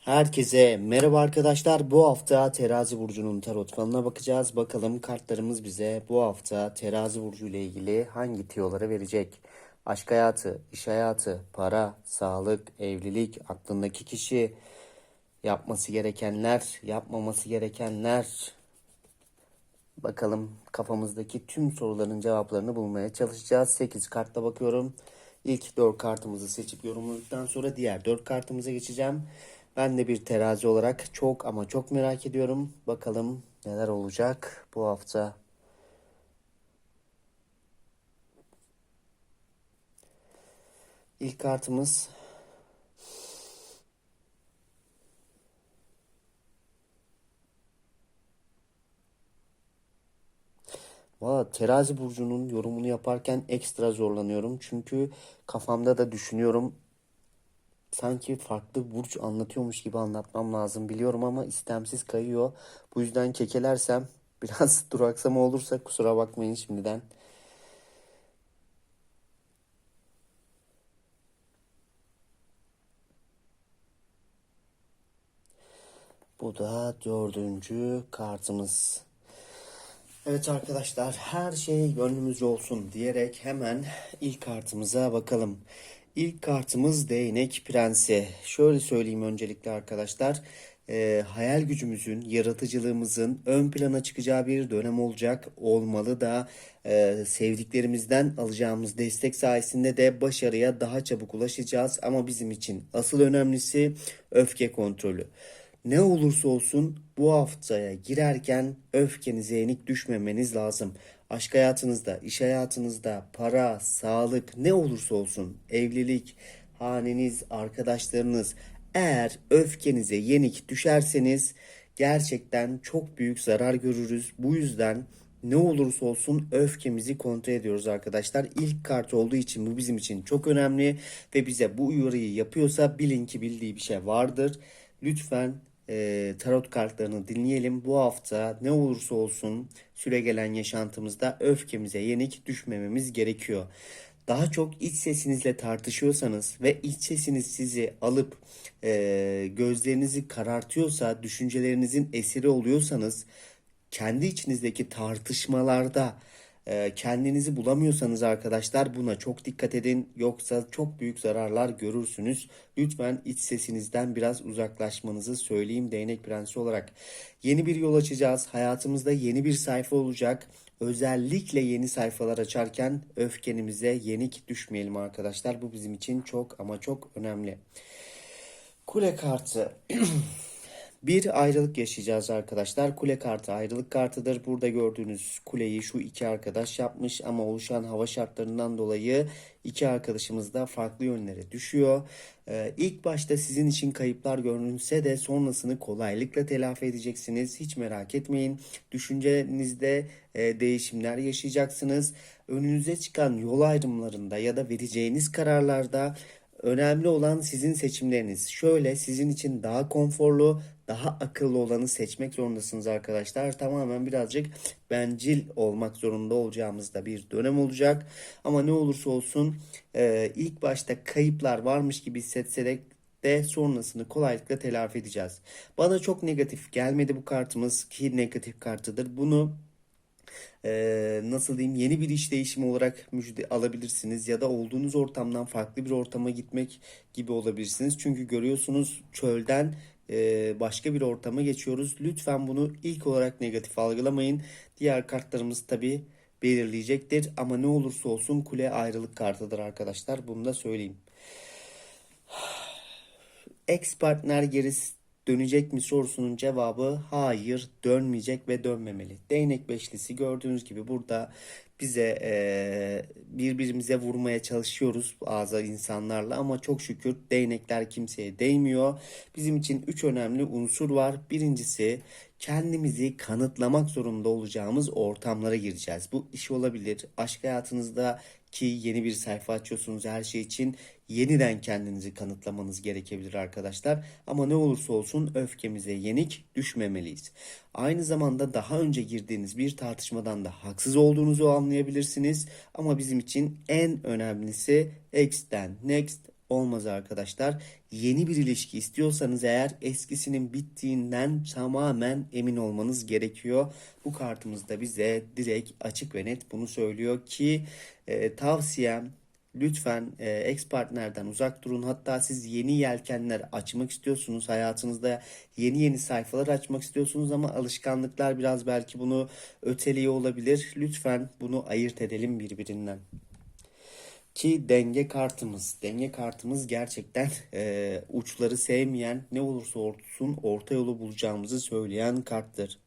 Herkese merhaba arkadaşlar. Bu hafta Terazi burcunun tarot falına bakacağız. Bakalım kartlarımız bize bu hafta Terazi burcu ile ilgili hangi tiyoları verecek? Aşk hayatı, iş hayatı, para, sağlık, evlilik, aklındaki kişi, yapması gerekenler, yapmaması gerekenler. Bakalım kafamızdaki tüm soruların cevaplarını bulmaya çalışacağız. 8 kartla bakıyorum. İlk 4 kartımızı seçip yorumladıktan sonra diğer 4 kartımıza geçeceğim. Ben de bir terazi olarak çok ama çok merak ediyorum. Bakalım neler olacak bu hafta. İlk kartımız Valla terazi burcunun yorumunu yaparken ekstra zorlanıyorum. Çünkü kafamda da düşünüyorum. Sanki farklı burç anlatıyormuş gibi anlatmam lazım biliyorum ama istemsiz kayıyor. Bu yüzden kekelersem biraz duraksama olursa kusura bakmayın şimdiden. Bu da dördüncü kartımız. Evet arkadaşlar her şey gönlümüzce olsun diyerek hemen ilk kartımıza bakalım. İlk kartımız Değnek Prensi. Şöyle söyleyeyim öncelikle arkadaşlar. Ee, hayal gücümüzün, yaratıcılığımızın ön plana çıkacağı bir dönem olacak. Olmalı da e, sevdiklerimizden alacağımız destek sayesinde de başarıya daha çabuk ulaşacağız. Ama bizim için asıl önemlisi öfke kontrolü. Ne olursa olsun bu haftaya girerken öfkenize yenik düşmemeniz lazım. Aşk hayatınızda, iş hayatınızda, para, sağlık ne olursa olsun, evlilik, haneniz, arkadaşlarınız eğer öfkenize yenik düşerseniz gerçekten çok büyük zarar görürüz. Bu yüzden ne olursa olsun öfkemizi kontrol ediyoruz arkadaşlar. İlk kart olduğu için bu bizim için çok önemli ve bize bu uyarıyı yapıyorsa bilin ki bildiği bir şey vardır. Lütfen e, tarot kartlarını dinleyelim. Bu hafta ne olursa olsun süre gelen yaşantımızda öfkemize yenik düşmememiz gerekiyor. Daha çok iç sesinizle tartışıyorsanız ve iç sesiniz sizi alıp e, gözlerinizi karartıyorsa, düşüncelerinizin esiri oluyorsanız, kendi içinizdeki tartışmalarda kendinizi bulamıyorsanız arkadaşlar buna çok dikkat edin. Yoksa çok büyük zararlar görürsünüz. Lütfen iç sesinizden biraz uzaklaşmanızı söyleyeyim değnek prensi olarak. Yeni bir yol açacağız. Hayatımızda yeni bir sayfa olacak. Özellikle yeni sayfalar açarken öfkenimize yenik düşmeyelim arkadaşlar. Bu bizim için çok ama çok önemli. Kule kartı. Bir ayrılık yaşayacağız arkadaşlar. Kule kartı ayrılık kartıdır. Burada gördüğünüz kuleyi şu iki arkadaş yapmış ama oluşan hava şartlarından dolayı iki arkadaşımız da farklı yönlere düşüyor. Ee, ilk başta sizin için kayıplar görünse de sonrasını kolaylıkla telafi edeceksiniz. Hiç merak etmeyin. Düşüncenizde e, değişimler yaşayacaksınız. Önünüze çıkan yol ayrımlarında ya da vereceğiniz kararlarda Önemli olan sizin seçimleriniz. Şöyle sizin için daha konforlu, daha akıllı olanı seçmek zorundasınız arkadaşlar. Tamamen birazcık bencil olmak zorunda olacağımız da bir dönem olacak. Ama ne olursa olsun e, ilk başta kayıplar varmış gibi hissetsek de sonrasını kolaylıkla telafi edeceğiz. Bana çok negatif gelmedi bu kartımız ki negatif kartıdır. Bunu e, nasıl diyeyim yeni bir iş değişimi olarak müjde alabilirsiniz ya da olduğunuz ortamdan farklı bir ortama gitmek gibi olabilirsiniz. Çünkü görüyorsunuz çölden e, başka bir ortama geçiyoruz. Lütfen bunu ilk olarak negatif algılamayın. Diğer kartlarımız tabi belirleyecektir ama ne olursa olsun kule ayrılık kartıdır arkadaşlar. Bunu da söyleyeyim. Ex partner gerisi dönecek mi sorusunun cevabı hayır dönmeyecek ve dönmemeli. Değnek beşlisi gördüğünüz gibi burada bize e, birbirimize vurmaya çalışıyoruz bazı insanlarla ama çok şükür değnekler kimseye değmiyor. Bizim için üç önemli unsur var. Birincisi kendimizi kanıtlamak zorunda olacağımız ortamlara gireceğiz. Bu iş olabilir, aşk hayatınızda ki yeni bir sayfa açıyorsunuz her şey için yeniden kendinizi kanıtlamanız gerekebilir arkadaşlar. Ama ne olursa olsun öfkemize yenik düşmemeliyiz. Aynı zamanda daha önce girdiğiniz bir tartışmadan da haksız olduğunuzu anlayabilirsiniz. Ama bizim için en önemlisi X'ten Next olmaz arkadaşlar. Yeni bir ilişki istiyorsanız eğer eskisinin bittiğinden tamamen emin olmanız gerekiyor. Bu kartımız da bize direkt açık ve net bunu söylüyor ki e, tavsiyem Lütfen e, ex partnerden uzak durun. Hatta siz yeni yelkenler açmak istiyorsunuz. Hayatınızda yeni yeni sayfalar açmak istiyorsunuz ama alışkanlıklar biraz belki bunu öteliyor olabilir. Lütfen bunu ayırt edelim birbirinden. Ki denge kartımız. Denge kartımız gerçekten e, uçları sevmeyen ne olursa olsun orta yolu bulacağımızı söyleyen karttır.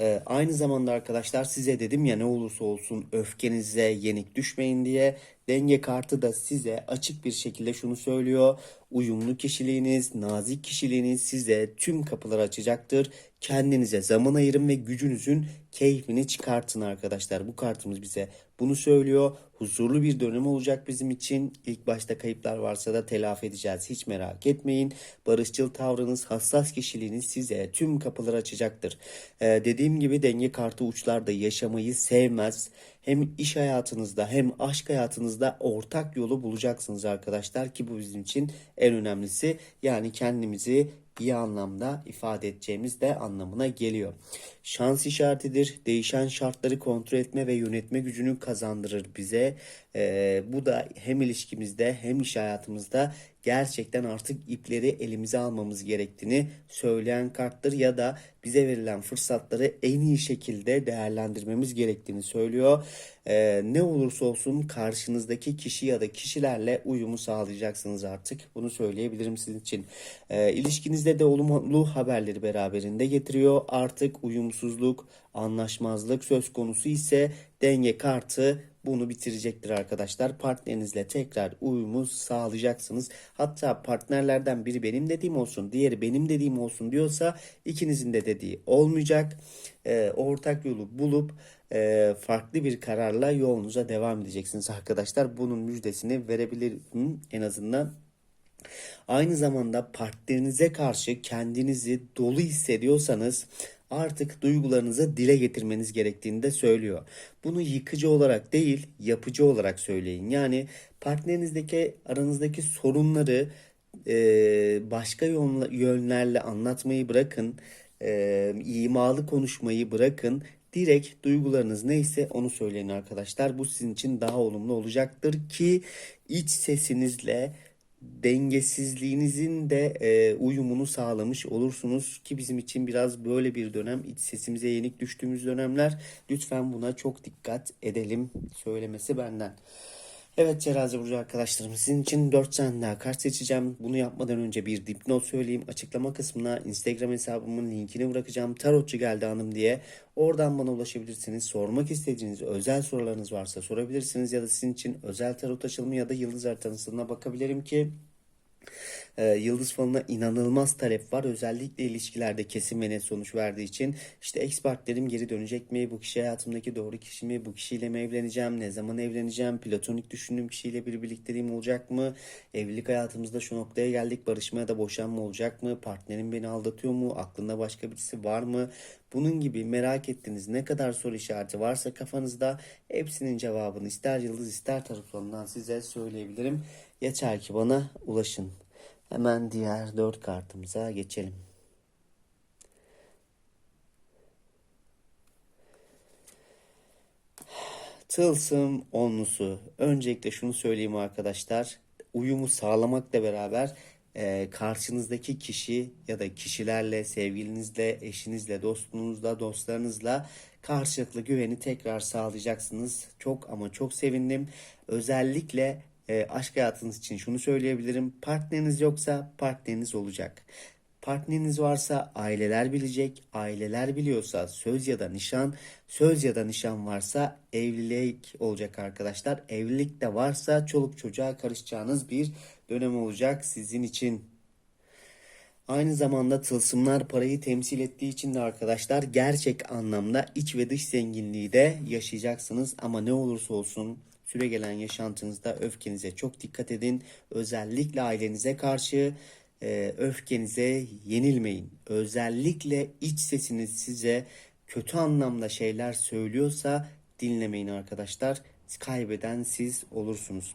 Ee, aynı zamanda arkadaşlar size dedim ya ne olursa olsun öfkenize yenik düşmeyin diye denge kartı da size açık bir şekilde şunu söylüyor. Uyumlu kişiliğiniz, nazik kişiliğiniz size tüm kapıları açacaktır. Kendinize zaman ayırın ve gücünüzün keyfini çıkartın arkadaşlar. Bu kartımız bize bunu söylüyor. Huzurlu bir dönem olacak bizim için. İlk başta kayıplar varsa da telafi edeceğiz. Hiç merak etmeyin. Barışçıl tavrınız, hassas kişiliğiniz size tüm kapıları açacaktır. Ee, dediğim gibi denge kartı uçlarda yaşamayı sevmez. Hem iş hayatınızda hem aşk hayatınızda ortak yolu bulacaksınız arkadaşlar ki bu bizim için en önemlisi. Yani kendimizi iyi anlamda ifade edeceğimiz de anlamına geliyor. Şans işaretidir. Değişen şartları kontrol etme ve yönetme gücünü kazandırır bize. Ee, bu da hem ilişkimizde hem iş hayatımızda gerçekten artık ipleri elimize almamız gerektiğini söyleyen karttır ya da bize verilen fırsatları en iyi şekilde değerlendirmemiz gerektiğini söylüyor. Ee, ne olursa olsun karşınızdaki kişi ya da kişilerle uyumu sağlayacaksınız artık. Bunu söyleyebilirim sizin için. Ee, ilişkinizde de olumlu haberleri beraberinde getiriyor. Artık uyumsuzluk, anlaşmazlık söz konusu ise denge kartı bunu bitirecektir arkadaşlar. Partnerinizle tekrar uyumu sağlayacaksınız. Hatta partnerlerden biri benim dediğim olsun, diğeri benim dediğim olsun diyorsa ikinizin de dediği olmayacak. Ee, ortak yolu bulup e, farklı bir kararla yolunuza devam edeceksiniz arkadaşlar. Bunun müjdesini verebilirim en azından. Aynı zamanda partnerinize karşı kendinizi dolu hissediyorsanız artık duygularınızı dile getirmeniz gerektiğini de söylüyor. Bunu yıkıcı olarak değil, yapıcı olarak söyleyin. Yani partnerinizdeki aranızdaki sorunları e, başka yönlerle anlatmayı bırakın. E, imalı konuşmayı bırakın. Direkt duygularınız neyse onu söyleyin arkadaşlar. Bu sizin için daha olumlu olacaktır ki iç sesinizle dengesizliğinizin de e, uyumunu sağlamış olursunuz ki bizim için biraz böyle bir dönem iç sesimize yenik düştüğümüz dönemler lütfen buna çok dikkat edelim söylemesi benden. Evet Terazi Burcu arkadaşlarım sizin için 4 tane daha kart seçeceğim. Bunu yapmadan önce bir dipnot söyleyeyim. Açıklama kısmına Instagram hesabımın linkini bırakacağım. Tarotçu geldi hanım diye. Oradan bana ulaşabilirsiniz. Sormak istediğiniz özel sorularınız varsa sorabilirsiniz. Ya da sizin için özel tarot açılımı ya da yıldız haritasına bakabilirim ki e, yıldız falına inanılmaz talep var. Özellikle ilişkilerde kesin ve net sonuç verdiği için işte ex partnerim geri dönecek mi? Bu kişi hayatımdaki doğru kişi mi? Bu kişiyle mi evleneceğim? Ne zaman evleneceğim? Platonik düşündüğüm kişiyle bir birlikteliğim olacak mı? Evlilik hayatımızda şu noktaya geldik. Barışma ya da boşanma olacak mı? Partnerim beni aldatıyor mu? Aklında başka birisi var mı? Bunun gibi merak ettiğiniz ne kadar soru işareti varsa kafanızda hepsinin cevabını ister yıldız ister tarafından size söyleyebilirim. Yeter ki bana ulaşın. Hemen diğer dört kartımıza geçelim. Tılsım onlusu. Öncelikle şunu söyleyeyim arkadaşlar. Uyumu sağlamakla beraber e, karşınızdaki kişi ya da kişilerle, sevgilinizle, eşinizle, dostunuzla, dostlarınızla karşılıklı güveni tekrar sağlayacaksınız. Çok ama çok sevindim. Özellikle e, aşk hayatınız için şunu söyleyebilirim. Partneriniz yoksa partneriniz olacak. Partneriniz varsa aileler bilecek, aileler biliyorsa söz ya da nişan, söz ya da nişan varsa evlilik olacak arkadaşlar. Evlilik de varsa çoluk çocuğa karışacağınız bir dönem olacak sizin için. Aynı zamanda tılsımlar parayı temsil ettiği için de arkadaşlar gerçek anlamda iç ve dış zenginliği de yaşayacaksınız. Ama ne olursa olsun süre gelen yaşantınızda öfkenize çok dikkat edin. Özellikle ailenize karşı e, öfkenize yenilmeyin. Özellikle iç sesiniz size kötü anlamda şeyler söylüyorsa dinlemeyin arkadaşlar. Kaybeden siz olursunuz.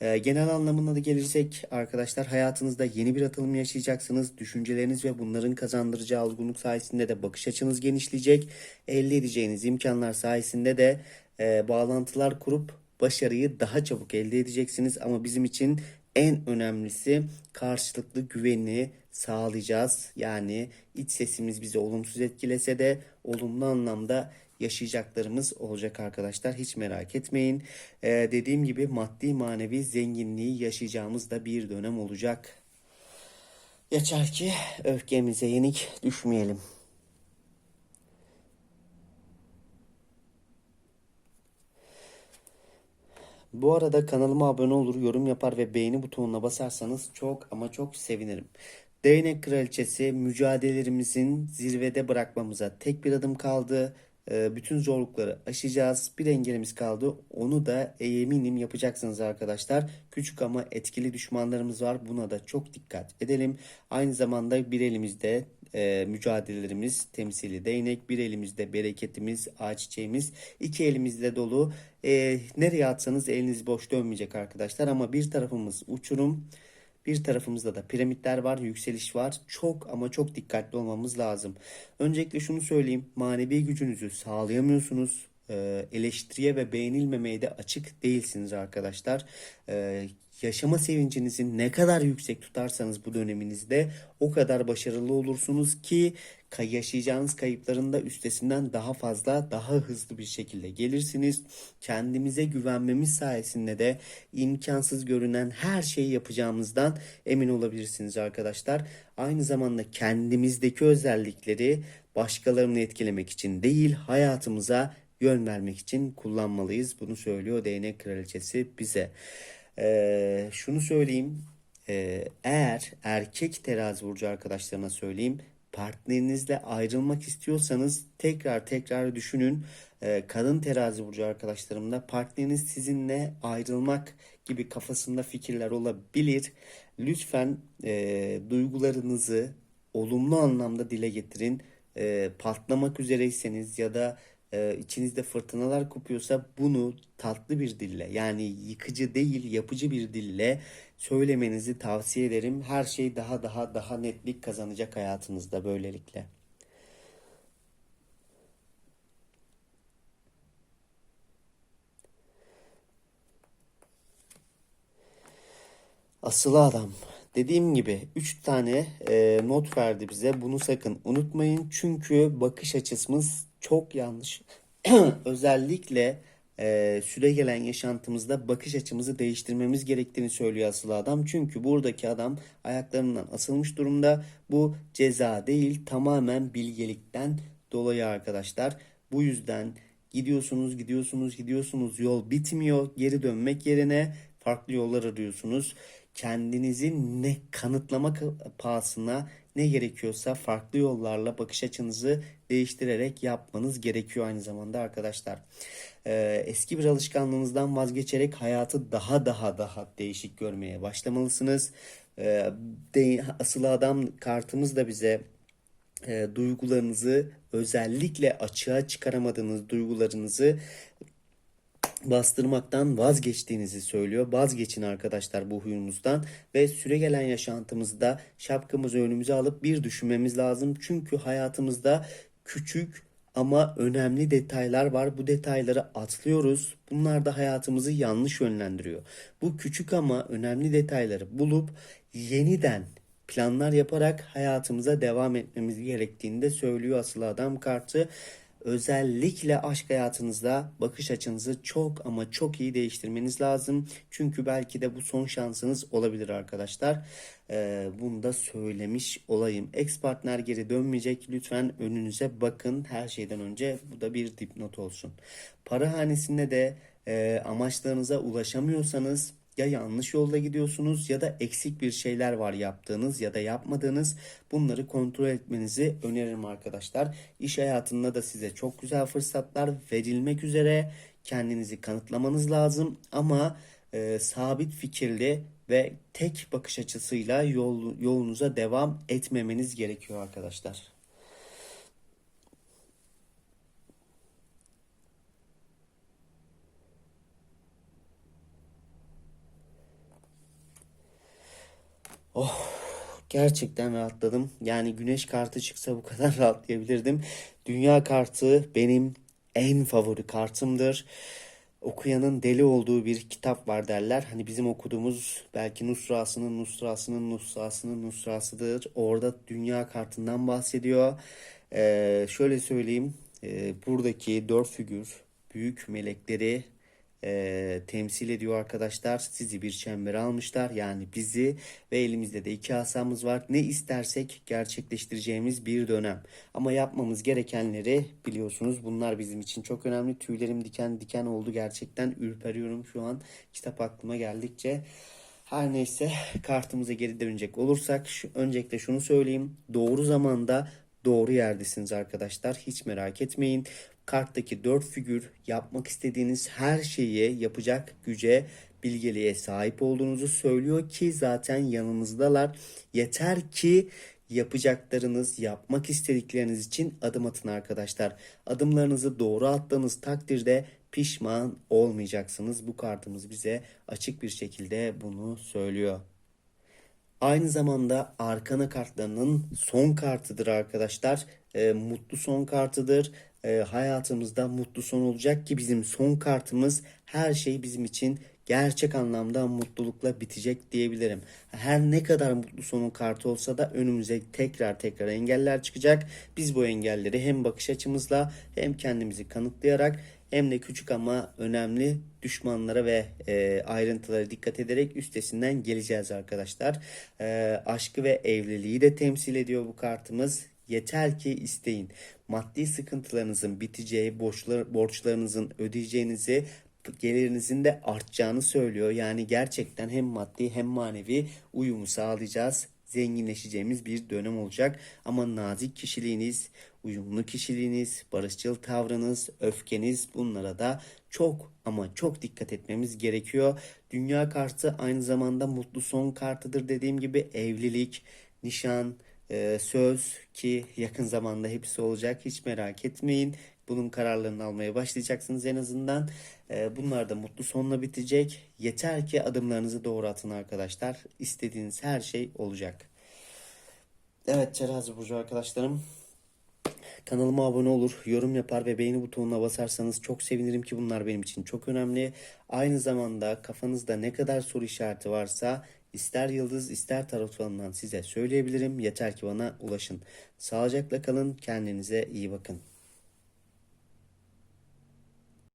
Ee, genel anlamına da gelirsek arkadaşlar hayatınızda yeni bir atılım yaşayacaksınız. Düşünceleriniz ve bunların kazandıracağı olgunluk sayesinde de bakış açınız genişleyecek. Elde edeceğiniz imkanlar sayesinde de e, bağlantılar kurup başarıyı daha çabuk elde edeceksiniz. Ama bizim için en önemlisi karşılıklı güveni sağlayacağız. Yani iç sesimiz bizi olumsuz etkilese de olumlu anlamda yaşayacaklarımız olacak arkadaşlar. Hiç merak etmeyin. Ee, dediğim gibi maddi manevi zenginliği yaşayacağımız da bir dönem olacak. Yeter ki öfkemize yenik düşmeyelim. Bu arada kanalıma abone olur, yorum yapar ve beğeni butonuna basarsanız çok ama çok sevinirim. Değnek Kraliçesi mücadelelerimizin zirvede bırakmamıza tek bir adım kaldı. Ee, Bütün zorlukları aşacağız. Bir engelimiz kaldı. Onu da eminim yapacaksınız arkadaşlar. Küçük ama etkili düşmanlarımız var. Buna da çok dikkat edelim. Aynı zamanda bir elimizde e, mücadelelerimiz temsili değnek, bir elimizde bereketimiz, ağaç çiçeğimiz, iki elimizde dolu. E, nereye atsanız eliniz boş dönmeyecek arkadaşlar ama bir tarafımız uçurum. Bir tarafımızda da piramitler var, yükseliş var. Çok ama çok dikkatli olmamız lazım. Öncelikle şunu söyleyeyim. Manevi gücünüzü sağlayamıyorsunuz. Ee, eleştiriye ve beğenilmemeye de açık değilsiniz arkadaşlar. Yaşama sevincinizi ne kadar yüksek tutarsanız bu döneminizde o kadar başarılı olursunuz ki yaşayacağınız kayıpların da üstesinden daha fazla, daha hızlı bir şekilde gelirsiniz. Kendimize güvenmemiz sayesinde de imkansız görünen her şeyi yapacağımızdan emin olabilirsiniz arkadaşlar. Aynı zamanda kendimizdeki özellikleri başkalarını etkilemek için değil, hayatımıza yön vermek için kullanmalıyız. Bunu söylüyor değnek kraliçesi bize. Ee, şunu söyleyeyim. Ee, eğer erkek terazi burcu arkadaşlarına söyleyeyim. Partnerinizle ayrılmak istiyorsanız tekrar tekrar düşünün. Ee, kadın terazi burcu arkadaşlarımda partneriniz sizinle ayrılmak gibi kafasında fikirler olabilir. Lütfen e, duygularınızı olumlu anlamda dile getirin. E, patlamak üzereyseniz ya da e, içinizde fırtınalar kopuyorsa bunu tatlı bir dille yani yıkıcı değil yapıcı bir dille söylemenizi tavsiye ederim. Her şey daha daha daha netlik kazanacak hayatınızda böylelikle. Asılı adam. Dediğim gibi 3 tane e, not verdi bize. Bunu sakın unutmayın. Çünkü bakış açımız çok yanlış. Özellikle e, süre gelen yaşantımızda bakış açımızı değiştirmemiz gerektiğini söylüyor asılı adam. Çünkü buradaki adam ayaklarından asılmış durumda. Bu ceza değil tamamen bilgelikten dolayı arkadaşlar. Bu yüzden gidiyorsunuz gidiyorsunuz gidiyorsunuz yol bitmiyor. Geri dönmek yerine farklı yollar arıyorsunuz. Kendinizi ne kanıtlamak pahasına ne gerekiyorsa farklı yollarla bakış açınızı değiştirerek yapmanız gerekiyor aynı zamanda arkadaşlar. Ee, eski bir alışkanlığınızdan vazgeçerek hayatı daha daha daha değişik görmeye başlamalısınız. Ee, de, asıl adam kartımız da bize e, duygularınızı özellikle açığa çıkaramadığınız duygularınızı bastırmaktan vazgeçtiğinizi söylüyor. Vazgeçin arkadaşlar bu huyunuzdan ve süre gelen yaşantımızda şapkamızı önümüze alıp bir düşünmemiz lazım. Çünkü hayatımızda küçük ama önemli detaylar var. Bu detayları atlıyoruz. Bunlar da hayatımızı yanlış yönlendiriyor. Bu küçük ama önemli detayları bulup yeniden planlar yaparak hayatımıza devam etmemiz gerektiğini de söylüyor asıl adam kartı. Özellikle aşk hayatınızda bakış açınızı çok ama çok iyi değiştirmeniz lazım. Çünkü belki de bu son şansınız olabilir arkadaşlar. Ee, bunu da söylemiş olayım. Ex partner geri dönmeyecek. Lütfen önünüze bakın. Her şeyden önce bu da bir dipnot olsun. Para hanesinde de e, amaçlarınıza ulaşamıyorsanız ya yanlış yolda gidiyorsunuz ya da eksik bir şeyler var yaptığınız ya da yapmadığınız. Bunları kontrol etmenizi öneririm arkadaşlar. İş hayatında da size çok güzel fırsatlar verilmek üzere. Kendinizi kanıtlamanız lazım ama e, sabit fikirli ve tek bakış açısıyla yol, yolunuza devam etmemeniz gerekiyor arkadaşlar. Oh, gerçekten rahatladım. Yani güneş kartı çıksa bu kadar rahatlayabilirdim. Dünya kartı benim en favori kartımdır. Okuyanın deli olduğu bir kitap var derler. Hani bizim okuduğumuz belki Nusrası'nın Nusrası'nın Nusrası'nın Nusrası'dır. Orada dünya kartından bahsediyor. Ee, şöyle söyleyeyim. Ee, buradaki dört figür büyük melekleri e, temsil ediyor arkadaşlar. Sizi bir çembere almışlar. Yani bizi ve elimizde de iki asamız var. Ne istersek gerçekleştireceğimiz bir dönem. Ama yapmamız gerekenleri biliyorsunuz. Bunlar bizim için çok önemli. Tüylerim diken diken oldu. Gerçekten ürperiyorum şu an. Kitap aklıma geldikçe. Her neyse kartımıza geri dönecek olursak şu, öncelikle şunu söyleyeyim. Doğru zamanda doğru yerdesiniz arkadaşlar. Hiç merak etmeyin. Karttaki dört figür yapmak istediğiniz her şeyi yapacak güce, bilgeliğe sahip olduğunuzu söylüyor ki zaten yanınızdalar. Yeter ki yapacaklarınız, yapmak istedikleriniz için adım atın arkadaşlar. Adımlarınızı doğru attığınız takdirde pişman olmayacaksınız. Bu kartımız bize açık bir şekilde bunu söylüyor. Aynı zamanda arkana kartlarının son kartıdır arkadaşlar. Ee, mutlu son kartıdır. Ee, hayatımızda mutlu son olacak ki bizim son kartımız her şey bizim için gerçek anlamda mutlulukla bitecek diyebilirim. Her ne kadar mutlu sonun kartı olsa da önümüze tekrar tekrar engeller çıkacak. Biz bu engelleri hem bakış açımızla hem kendimizi kanıtlayarak hem de küçük ama önemli düşmanlara ve e, ayrıntılara dikkat ederek üstesinden geleceğiz arkadaşlar. E, aşkı ve evliliği de temsil ediyor bu kartımız. Yeter ki isteyin. Maddi sıkıntılarınızın biteceği, borçlar, borçlarınızın ödeyeceğinizi, gelirinizin de artacağını söylüyor. Yani gerçekten hem maddi hem manevi uyumu sağlayacağız zenginleşeceğimiz bir dönem olacak. Ama nazik kişiliğiniz, uyumlu kişiliğiniz, barışçıl tavrınız, öfkeniz bunlara da çok ama çok dikkat etmemiz gerekiyor. Dünya kartı aynı zamanda mutlu son kartıdır dediğim gibi evlilik, nişan, e, söz ki yakın zamanda hepsi olacak hiç merak etmeyin. Bunun kararlarını almaya başlayacaksınız en azından. E, bunlar da mutlu sonla bitecek. Yeter ki adımlarınızı doğru atın arkadaşlar. İstediğiniz her şey olacak. Evet Terazi Burcu arkadaşlarım. Kanalıma abone olur, yorum yapar ve beğeni butonuna basarsanız çok sevinirim ki bunlar benim için çok önemli. Aynı zamanda kafanızda ne kadar soru işareti varsa ister yıldız ister tarot falından size söyleyebilirim. Yeter ki bana ulaşın. Sağlıcakla kalın, kendinize iyi bakın.